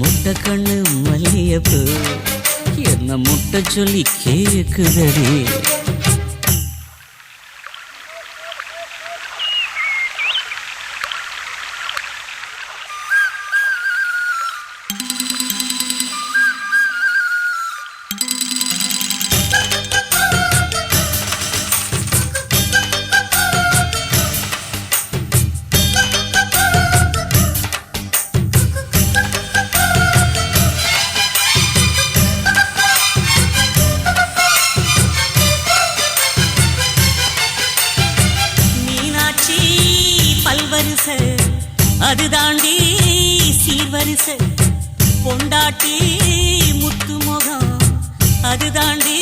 முட்டை கண்ணு மல்லியப்பு என்ன முட்டை சொல்லி கேக்குதடி. பல்வரிச அது தாண்டி சீர்வரிச. பொண்டாட்டி முத்து முகம். அது தாண்டி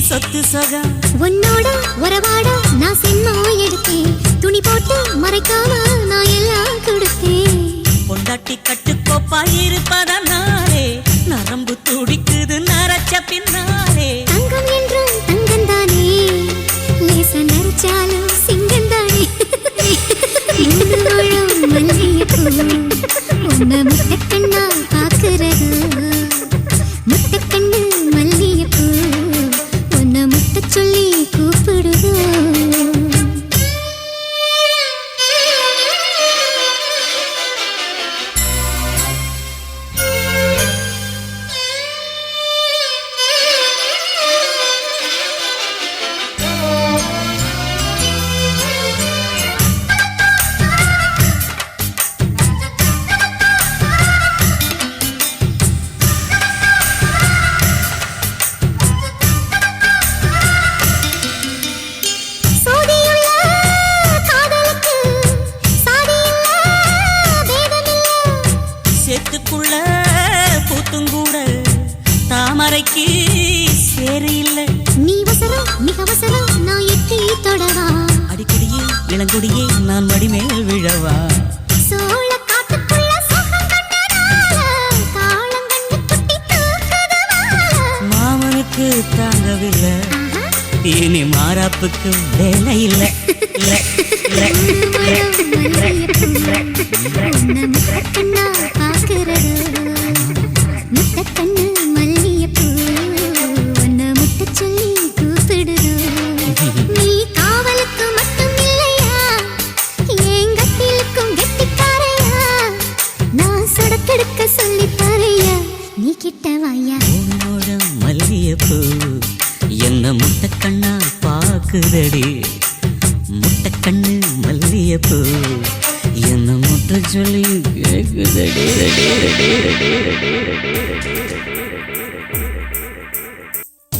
சொத்து சொகம். உன்னோட உறவாட நான் சென்மா எடுத்தேன். துணி போட்டு மறைக்காம நான் எல்லாம் கொடுத்தேன். பொண்டாட்டி கட்டுக்கோப்பாய் இருப்பதனாலே நரம்பு துடிக்குது நரச்ச பின்னாலே தாமரைக்கு சேரு இல்லை நீ வசரம் மிக வசரம் நான் எட்டி தொடவா. அடிக்கடியே இளங்குடியே நான் மடிமேல் விழவா. சோழ காட்டுக்குள்ள சுகம் கண்டனால காலம் கண்டு குட்டி தூக்குதவால மாமனுக்கு தாங்கவில்லை. இனி மாறாப்புக்கு வேலை இல்லை. இல்லை இல்லை நீ கிட்ட மல்லியப்பூ என்ன முட்டை கண்ணா பாக்குதடி? முட்டை கண்ணு மல்லியப்பூ என்ன முட்டை சொல்லி கேக்குதடி?